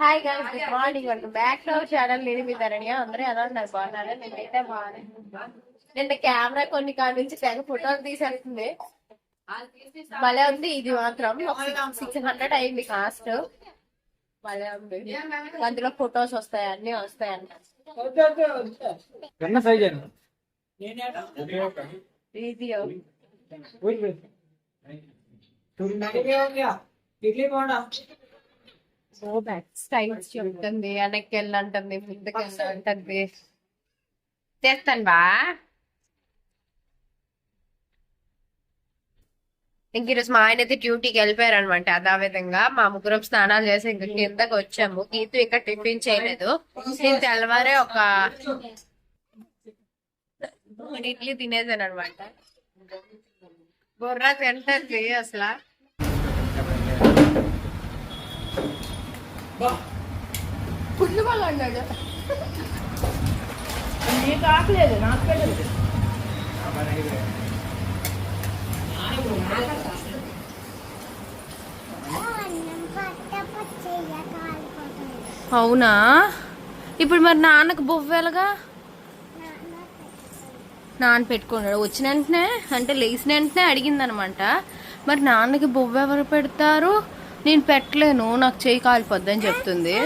Hi guys good morning welcome back to our channel నేను మీ ధరణ్య అందరూ ఎలా ఉన్నారు? బాగున్నారా? నేనైతే బాగున్నాను నిన్న కెమెరా కొన్ని కాడి నుంచి తెగ ఫోటోలు తీసేస్తుంది. భలే ఉంది. ఇది మాత్రం సిక్స్ హండ్రెడ్ అయింది కాస్ట్ భలే ఉంది. అందులో ఫొటోస్ వస్తాయి అన్ని వస్తాయి అంట. చిన్న సైజ్ బ్యాక్ స్టైల్స్ చెప్తుంది వెనక్కి వెళ్ళంటుంది ముందుకు వెళ్ళంటుంది చేస్తాను బా ఇంక ఈరోజు మా ఆయన అయితే డ్యూటీకి వెళ్ళిపోయారు అనమాట అదే విధంగా మా ముగ్గురం స్నానాలు చేసి ఇంక కిందకి వచ్చాము. గీతు ఇంకా టిఫిన్ చేయలేదు. నేను తెల్లవారే ఒక ఇడ్లీ తినేసాను అనమాట బొర్రా తింటుంది అసలు. పుల్లు వాళ్ళు అన్నాడు నీకు ఆకలేదు నాకు అవునా? ఇప్పుడు మరి నాన్నకు బొవ్వేలుగా నాన్న పెట్టుకున్నాడు. వచ్చిన వెంటనే అంటే లేచిన వెంటనే అడిగిందనమాట. మరి నాన్నకి బొవ్వ ఎవరు పెడతారు? నేను పెట్టలేను నాకు చేయి కాలిపోద్ది అని చెప్తుంది.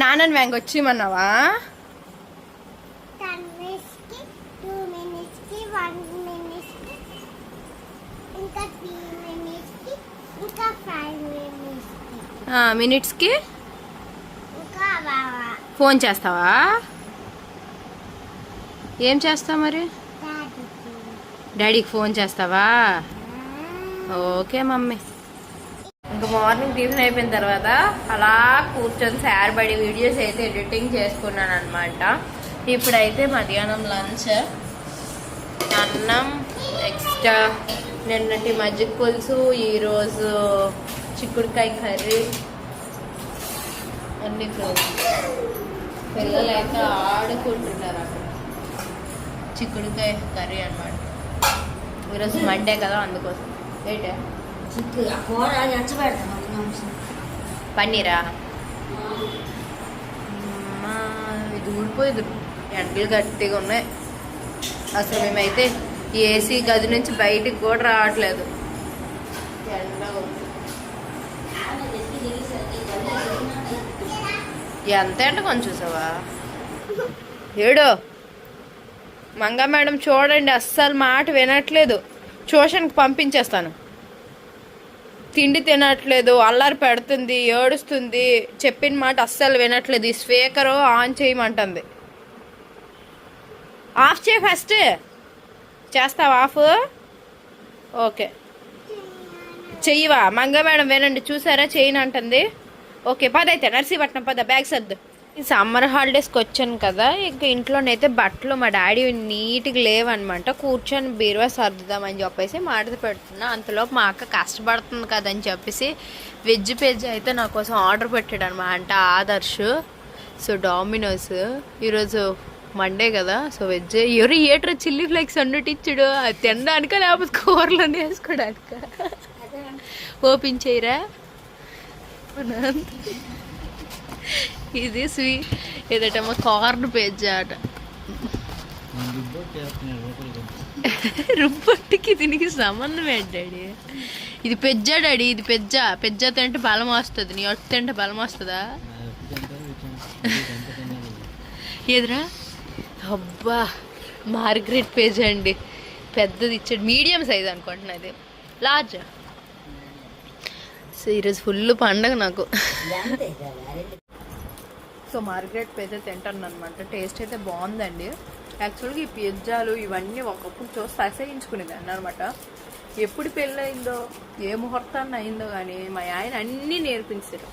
నాన్నని మినిట్స్ మినిట్స్కి? ఫోన్ చేస్తావా? ఏం చేస్తావు మరి? డాడీకి ఫోన్ చేస్తావా? Okay mummy. ఇంకా మార్నింగ్ టిఫిన్ అయిపోయిన తర్వాత అలా కూర్చొని శారీ పడి వీడియోస్ అయితే ఎడిటింగ్ చేసుకున్నాను అనమాట ఇప్పుడైతే మధ్యాహ్నం లంచ్. అన్నం నెక్స్ట్ నిన్నటి మజ్జిగ పులుసు ఈరోజు చిక్కుడుకాయ కర్రీ. అన్ని పిల్లలు అయితే ఆడుకుంటున్నారు అక్కడ. చిక్కుడుకాయ కర్రీ అనమాట ఈరోజు మండే కదా అందుకోసం. ఏంటే? కూర పన్నీరా? ఇది ఊడిపోయింది ఎండలు గట్టిగా ఉన్నాయి. అసలు మేమైతే ఈ ఏసీ గది నుంచి బయటికి కూడా రావట్లేదు. ఉంది. ఎంత ఎండ కొంచెం చూసావా? ఏడు. మంగా మేడం చూడండి అస్సలు మాట వినట్లేదు. ట్యూషన్కి పంపించేస్తాను. తిండి తినట్లేదు అల్లరి పెడుతుంది ఏడుస్తుంది చెప్పిన మాట అస్సలు వినట్లేదు ఈ స్పీకర్ ఆన్ చేయమంటుంది. ఆఫ్ చేయి ఫస్ట్. చేస్తావా ఆఫ్? ఓకే. చెయ్యవా? మంగ మేడం వినండి చూసారా? చేయను అంటుంది. ఓకే పదైతే నర్సీపట్నం పద బ్యాగ్ సర్దు. సమ్మర్ హాలిడేస్కి వచ్చాను కదా ఇంకా ఇంట్లోనైతే బట్టలు మా డాడీ నీట్గా లేవన్నమాట కూర్చొని బీరువా సర్దుదామని చెప్పేసి మాటది పెడుతున్నా. అంతలోపు మా అక్క కష్టపడుతుంది కదని చెప్పేసి వెజ్ పేజ్ అయితే నా కోసం ఆర్డర్ పెట్టాడు అనమాట ఆదర్శ్ సో డామినోస్. ఈరోజు మండే కదా సో వెజ్. ఎవరు ఏటర్ చిల్లీ ఫ్లేక్స్ అన్నట్టు ఇచ్చాడు. అది తినడానిక లేకపోతే కూరలో వేసుకోవడానిక ఓపెన్ చేయరా? ఇది స్వీ ఏదటమ్మా కార్న్ పేజ్ అట. రుబ్బట్టుకి దీనికి సంబంధం ఏంటాడి ఇది పెజ్జా డాడీ ఇది పెజ్జ. పెజ్జ తింటే బలం వస్తుంది. నీ ఒట్టు తింటే బలం వస్తుందా? ఎదురా అబ్బా మార్గరెట్ పేజ్ అండి. పెద్దది ఇచ్చాడు. మీడియం సైజ్ అనుకుంటున్నా ఇది. లార్జ్. సో ఈరోజు ఫుల్ పండగ నాకు. సో మార్గరెట్ పేజ్ తింటాను అనమాట టేస్ట్ అయితే బాగుందండి. యాక్చువల్గా ఈ పిజ్జాలు ఇవన్నీ ఒకప్పుడు చూసి అసహించుకునేదాన్ని అనమాట ఎప్పుడు పెళ్ళయిందో ఏ ముహూర్తాన్ని అయిందో కానీ మా ఆయన అన్నీ నేర్పించారు.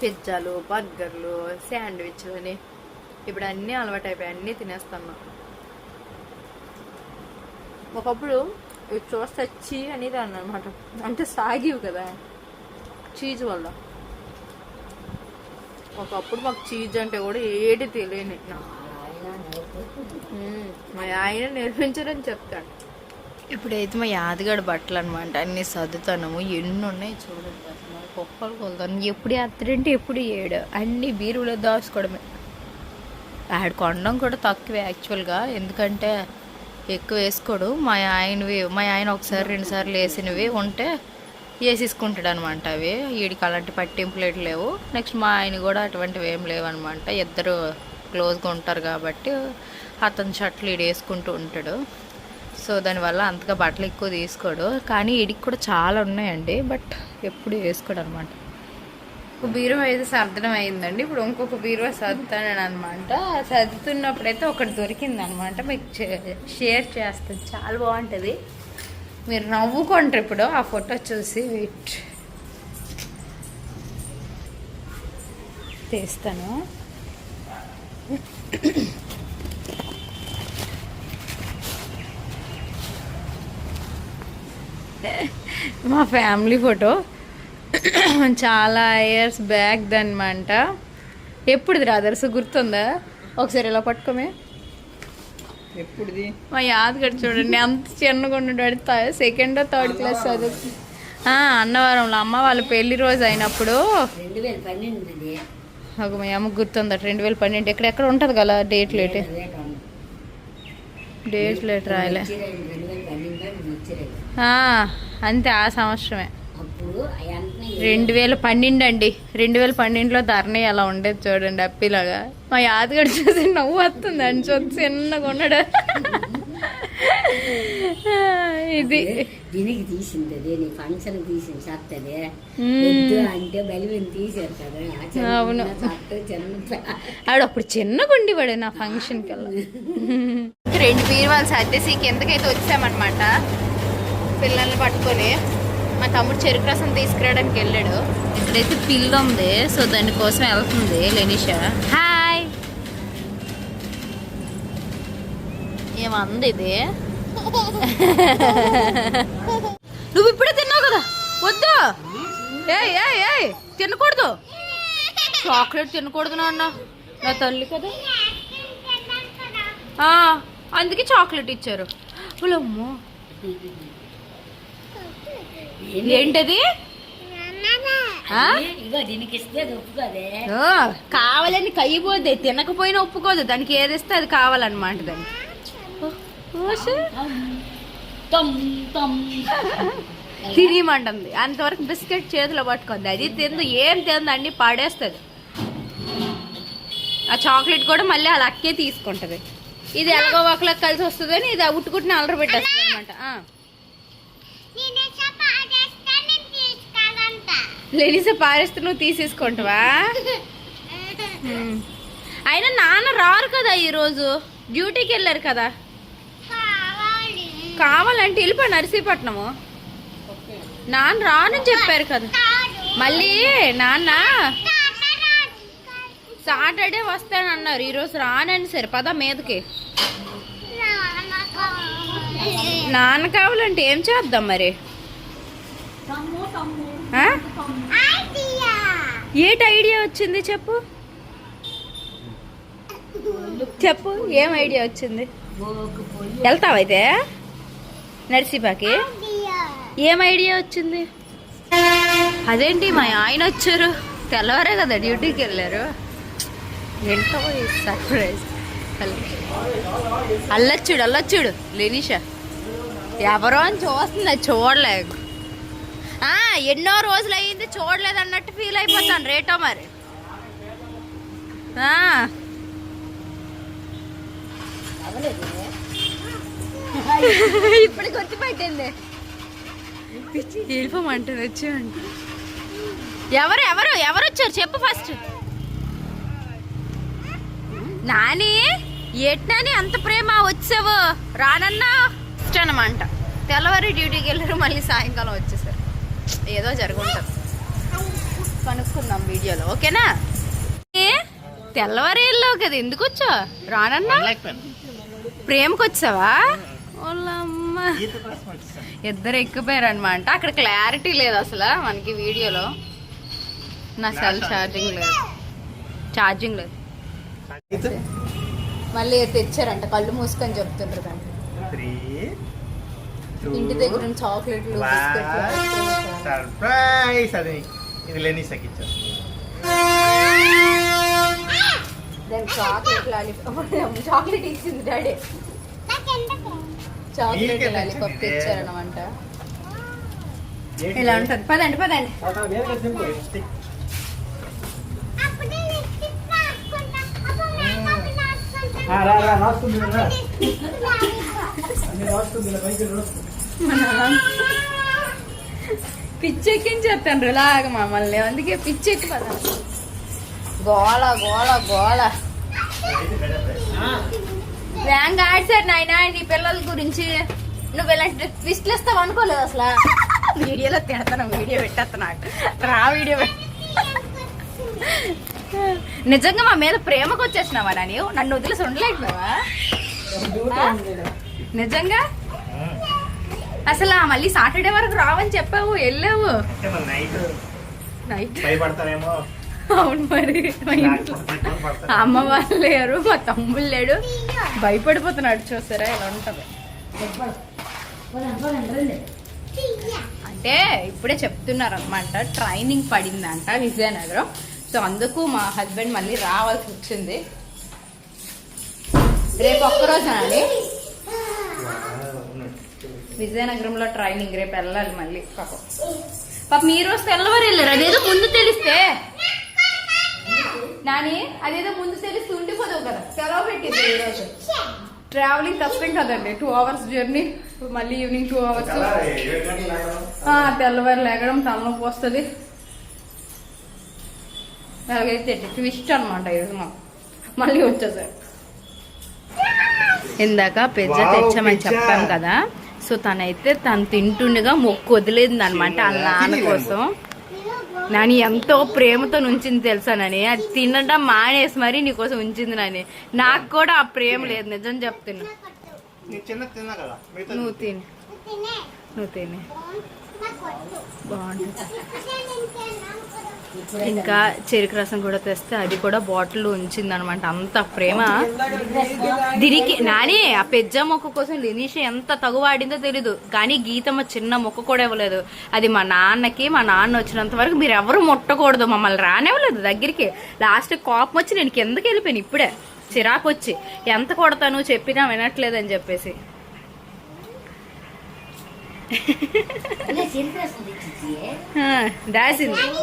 పిజ్జాలు బర్గర్లు శాండ్విచ్లు అని. ఇప్పుడు అన్నీ అలవాటు అయిపోయాయి అన్నీ తినేస్తాను. ఒకప్పుడు ఇవి చూస్తే చీ అనేది అనమాట అంటే సాగివు కదా చీజ్ వల్ల. ఒకప్పుడు మాకు చీజ్ అంటే కూడా ఏటి తెలియని నాకు. మా ఆయన నేర్పించరని చెప్తాడు. ఇప్పుడైతే మా యాదగాడి బట్టలు అనమాట అన్ని సర్దుతాము ఎన్ని ఉన్నాయి చూడండి కుప్పలు కొలుతాను ఎప్పుడు అత్తడంటే ఎప్పుడు ఏడు. అన్ని బీరువులో దాచుకోవడమే. ఆడ కొనడం కూడా తక్కువే యాక్చువల్గా. ఎందుకంటే ఎక్కువ వేసుకోడు. మా ఆయనవి మా ఆయన ఒకసారి రెండు సార్లు వేసినవి ఉంటే వేసేసుకుంటాడు అనమాట అవి. వీడికి అలాంటి పట్టింపులు లేవు. నెక్స్ట్ మా ఆయన కూడా అటువంటివి ఏం లేవు అనమాట ఇద్దరు క్లోజ్గా ఉంటారు కాబట్టి అతని షర్ట్లు ఈడు వేసుకుంటూ ఉంటాడు. సో దానివల్ల అంతగా బట్టలు ఎక్కువ తీసుకోడు. కానీ వీడికి కూడా చాలా ఉన్నాయండి. బట్ ఎప్పుడు వేసుకోడు అనమాట ఒక బీరువా అయితే సర్దడం అయిందండి. ఇప్పుడు ఇంకొక బీరువా సర్దుతాను అనమాట సర్దుతున్నప్పుడైతే ఒకటి దొరికింది అనమాట మీకు షేర్ చేస్తుంది చాలా బాగుంటుంది. మీరు నవ్వుకుంటారు ఇప్పుడు ఆ ఫోటో చూసి వెయిట్. తీస్తాను. మా ఫ్యామిలీ ఫోటో చాలా ఇయర్స్ బ్యాక్ దనమాట. ఎప్పుడుది రాదర్స్ గుర్తుందా? ఒకసారి ఇలా పట్టుకోమే. ఎప్పుడుది? మా యాదగడు చూడండి అంత చిన్నగా ఉన్నాడు సెకండ్ థర్డ్ క్లాస్ చదువు ఆ, అన్నవరంలో. అమ్మ వాళ్ళ పెళ్ళి రోజు అయినప్పుడు ఒక మా అమ్మ గుర్తుందట రెండు వేల పన్నెండు ఎక్కడెక్కడ ఉంటుంది కదా డేట్ లేట్. డేట్ లేట్ రాయలే. అంతే ఆ సంవత్సరమే. రెండు వేల పన్నెండు అండి. రెండు వేల పన్నెండులో ధరణి అలా ఉండేది చూడండి అప్పిలాగా. మా యాదగడు చూసి నవ్వు వస్తుంది అని చూసి చిన్నగా ఉన్నాడు. ఇది. దీనికి తీసింది అదే నీ ఫంక్షన్ తీసింది. వద్దు అంటే బలివిని తీసారు కదా అవును. ఆవిడ అప్పుడు చిన్నగా ఉండేవాడు నా ఫంక్షన్ కల్లా రెండు బీరువాలు సర్దేసి కిందకైతే వచ్చామన్నమాట. పిల్లల్ని పట్టుకొని మా తమ్ముడు చెరుకు రసం తీసుకురావడానికి వెళ్ళాడు. ఇక్కడైతే పిల్ల ఉంది సో దానికోసం వెళ్తుంది లెనిషా. హాయ్ ఏమంది ఇది నువ్వు ఇప్పుడే తిన్నావు కదా? వద్దు. ఏ ఏ ఏ తినకూడదు. చాక్లెట్ తినకూడదు నాన్న. నా తల్లి కదా. ఆ, అందుకే చాక్లెట్ ఇచ్చారు. అమ్మో ఏంటది? ఓ, కావాలని కయ్యిపోద్ది తినకపోయినా ఒప్పుకోదు. దానికి ఏది ఇస్తే అది కావాలన్నమాట దానికి. తినేయమంటుంది అంతవరకు బిస్కెట్ చేతిలో పట్టుకుంది. అది తిందు ఏం తిందు అన్ని పడేస్తుంది. ఆ చాక్లెట్ కూడా మళ్ళీ అలా అక్కే తీసుకుంటది. ఇది ఎలాగో ఒకళ్ళకి కలిసి వస్తుందని ఇది ఉట్టుకుట్టిన అలర పెట్టేస్తుంది అనమాట లెనిస పారేస్తే నువ్వు తీసేసుకుంటావా. అయినా నాన్న రారు కదా ఈరోజు? డ్యూటీకి వెళ్ళారు కదా? కావాలంటే వెళ్ళిపో నర్సీపట్నము. నాన్న రానని చెప్పారు కదా. మళ్ళీ నాన్న సాటర్డే వస్తానన్నారు ఈరోజు రానని సరే పద మీదకి. నాన్న కావాలంటే ఏం చేద్దాం మరి? ఏటి ఐడియా వచ్చింది చెప్పు. చెప్పు ఏం ఐడియా వచ్చింది? వెళ్తావైతే నర్సీపాకి ఏం ఐడియా వచ్చింది? అదేంటి మా ఆయన వచ్చారు. తెల్లవారే కదా డ్యూటీకి వెళ్ళారు. ఏంటో సర్ప్రైజ్. అల్లొచ్చుడు అల్లచ్చుడు లెనిషా. ఎవరో అని చూస్తుంది అది చూడలేదు ఎన్నో రోజులు అయ్యింది చూడలేదు అన్నట్టు ఫీల్ అయిపోతాను రేటో మరి. ఆ. ఇప్పుడు గుర్తుపెట్టింది వెళ్ళిపోమంటుంది వచ్చి ఎవరు ఎవరు ఎవరు వచ్చారు? చెప్పు ఫస్ట్ నాని ఏట్నాని అంత ప్రేమ వచ్చావు? రానన్నా? అనమాట తెల్లవారి డ్యూటీకి వెళ్ళారు మళ్ళీ సాయంకాలం వచ్చేసారు. ఏదో జరుగుంటుంది. కనుక్కుందాం వీడియోలో ఓకేనా? ఏ? తెల్లవారి వెళ్ళావు కదా ఎందుకు వచ్చావు? రానన్నా? ప్రేమకు వచ్చావా ఇద్దరు ఎక్కిపోయారు అనమాట అక్కడ క్లారిటీ లేదు అసలు మనకి వీడియోలో. నా సెల్ ఛార్జింగ్ లేదు. ఛార్జింగ్ లేదు. మళ్ళీ తెచ్చారంట. కళ్ళు మూసుకొని చెప్తుండ్రు ఇంటి దగ్గర నుంచి చాక్లెట్లు బిస్కెట్లు సర్ప్రైజ్ అది. ఇది లేని సకిచ్చా దాని చాక్లెట్ చాక్లెట్ ఇచ్చింది డాడీ. Chocolate lollipop. తెచ్చారనమాట ఇలా ఉంటుంది. పదండి పదండి. పిచ్చెక్కించేస్తాను ఇలాగ మమ్మల్ని. అందుకే పిచ్చెక్కి పదాం గోళ గోళ గోళ వ్యాంగ్ ఆడిసారు నాయన. నీ పిల్లల గురించి నువ్వు ఇలాంటి ట్విస్ట్లు ఇస్తావు అనుకోలేదు అసలు. వీడియోలో తిడతాను వీడియో పెట్టేస్తున్నాడు రా వీడియో నిజంగా మా మీద ప్రేమకు వచ్చేసినావా నాని? నన్ను వదిలేసి ఉండలేకపోయావా? ఆ? నిజంగా? అసలు ఆ మళ్ళీ సాటర్డే వరకు రావని చెప్పావు వెళ్ళావు. నైట్ అవును మరి. మా ఇంట్లో అమ్మ వాళ్ళు లేరు మా తమ్ముళ్ళు లేడు. భయపడిపోతున్నాడు చూసారా? ఇలా ఉంటుంది అంటే ఇప్పుడే చెప్తున్నారు అనమాట ట్రైనింగ్ పడిందంట విజయనగరం. సో అందుకు మా హస్బెండ్ మళ్ళీ రావాల్సి వచ్చింది. రేపు ఒక్కరోజునండి. విజయనగరంలో ట్రైనింగ్ రేపు వెళ్ళాలి మళ్ళీ పాపం. పాప మీరు తెల్లవారు వెళ్ళారు అదేదో ముందు తెలిస్తే. నాని అదేదో ముందు తెలిస్తే ఉండిపోదావు కదా. సెలవు పెట్టింది ఈరోజు ట్రావెలింగ్ కష్టం కదండి. టూ అవర్స్ జర్నీ మళ్ళీ ఈవినింగ్ టూ అవర్స్. తెల్లవారు లేగడం. తలనొప్పి వస్తుంది. అలాగైతే ట్విస్ట్ అనమాట ఈరోజు మళ్ళీ వచ్చేసారు ఇందాక పిజ్జా Wow, తెచ్చామని pizza. చెప్పాం కదా. సో తనైతే తను తింటుండగా మొక్కు వదిలేది అనమాట వాళ్ళ నాన్న కోసం. నాని ఎంతో ప్రేమతో ఉంచింది తెలుసా నాని అది తినడం మానేసి మరి నీకోసం ఉంచింది నాని నాకు కూడా ఆ ప్రేమ లేదు నిజం చెప్తున్నా నువ్వు తిని. నువ్వు తిని. బాగుంటుంది. ఇంకా చెరుకు రసం కూడా తెస్తే అది కూడా బాటిల్ ఉంచిందనమాట. అంత ప్రేమ. దీనికి నాని ఆ పెద్ద మొక్క కోసం లినీష ఎంత తగువాడిందో తెలీదు. కానీ గీతమ్మ చిన్న మొక్క కూడా ఇవ్వలేదు. అది మా నాన్నకి మా నాన్న వచ్చినంత వరకు మీరు ఎవరు ముట్టకూడదు. మమ్మల్ని రానివ్వలేదు దగ్గరికి. లాస్ట్ కోపం వచ్చి నేను కిందకి వెళ్ళిపోయాను ఇప్పుడే. చిరాకు వచ్చి. ఎంత కొడతాను చెప్పినా వినట్లేదని చెప్పేసి. చరిత్ర ఆ, దాసింది అది